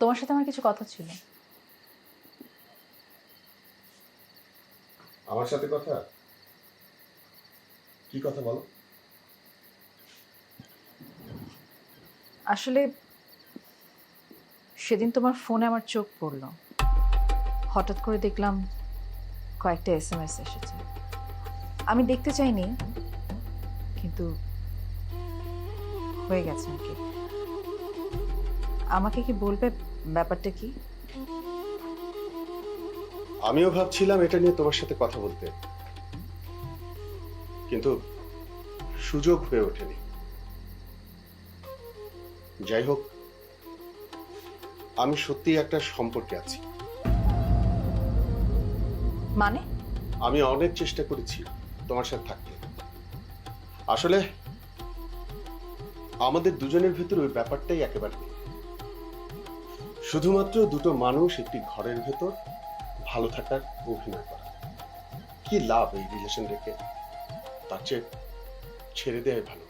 তোমার সাথে আমার কিছু কথা ছিল। আমার সাথে কথা? কি কথা বলো? আসলে সেদিন তোমার ফোনে আমার চোখ পড়ল। হঠাৎ করে দেখলাম কয়েকটা এস এম এস এসেছে। আমি দেখতে চাইনি কিন্তু হয়ে গেছে আর কি আমাকে কি বলবে ব্যাপারটা কি? আমিও ভাবছিলাম এটা নিয়ে তোমার সাথে কথা বলতে। কিন্তু সুযোগ হয়ে ওঠেনি। যাই হোক আমি সত্যি একটা সম্পর্কে আছি। মানে? আমি অনেক চেষ্টা করেছি তোমার সাথে থাকতে। আসলে আমাদের দুজনের ভিতরে ওই ব্যাপারটাই একেবারে নেই। শুধুমাত্র দুটো মানুষ একটি ঘরের ভেতর ভালো থাকার অভিনয় করা। কি লাভ এই রিলেশন রেখে? তার চেয়ে ছেড়ে দেয় ভালো।